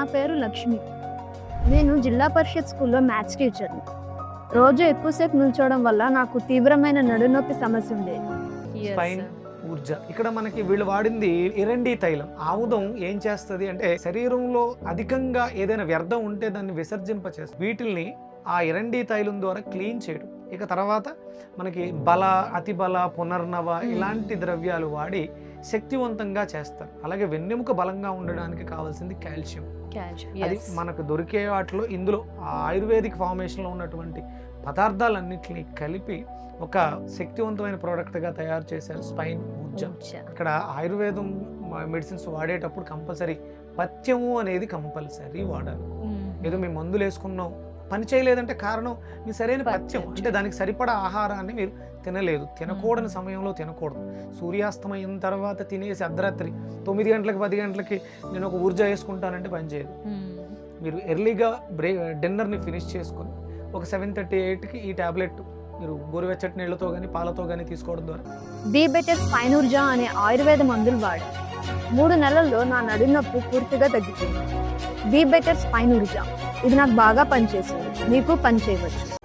నా పేరు లక్ష్మి. నేను జిల్లా పరిషత్ స్కూల్లో మ్యాథ్స్ టీచర్ని. రోజు ఎక్కువసేపు నిల్చోవడం వల్ల నాకు తీవ్రమైన నడునొప్పి సమస్య ఉండేది. స్పైన్ ఊర్జ. ఇక్కడ మనకి వీళ్ళు వాడింది ఎరండి తైలం. ఆముదం ఏం చేస్తుంది అంటే శరీరంలో అధికంగా ఏదైనా వ్యర్థం ఉంటే దాన్ని విసర్జింపచేస్తుంది వీటిల్ని ఆ ఎరండి తైలం ద్వారా క్లీన్ చేయడం. ఇక తర్వాత మనకి బల అతి బల పునర్నవ ఇలాంటి ద్రవ్యాలు వాడి శక్తివంతంగా చేస్తారు. అలాగే వెన్నెముక బలంగా ఉండడానికి కావాల్సింది కాల్షియం. అది మనకు దొరికే వాటిలో ఇందులో ఆయుర్వేదిక్ ఫార్మేషన్లో ఉన్నటువంటి పదార్థాలన్నింటినీ కలిపి ఒక శక్తివంతమైన ప్రోడక్ట్గా తయారు చేశారు స్పైన్ ఊర్జ. ఇక్కడ ఆయుర్వేదం మెడిసిన్స్ వాడేటప్పుడు కంపల్సరీ పథ్యము అనేది కంపల్సరీ వాడాలి. ఏదో మేము మందులు వేసుకున్నాం పని చేయలేదంటే కారణం మీ సరైన పథ్యం. అంటే దానికి సరిపడా ఆహారాన్ని మీరు తినలేదు. తినకూడని సమయంలో తినకూడదు. సూర్యాస్తమయం తర్వాత తినేసి అర్ధరాత్రి తొమ్మిది గంటలకి పది గంటలకి నేను ఒక ఊర్జా వేసుకుంటానంటే పని చేయదు. మీరు ఎర్లీగా బ్రే డిన్నర్ని ఫినిష్ చేసుకొని ఒక సెవెన్ థర్టీ ఎయిట్కి ఈ టాబ్లెట్ మీరు గోరువెచ్చటి నీళ్ళతో కానీ పాలతో కానీ తీసుకోవడం ద్వారా స్పైన్ ఊర్జా అనే ఆయుర్వేద మందులు వాడా. మూడు నెలల్లో నా నడునొప్పి పూర్తిగా తగ్గిపోయింది. Be better spine Urja. ఇది నాకు బాగా పనిచేసింది. మీకు పని చేయవచ్చు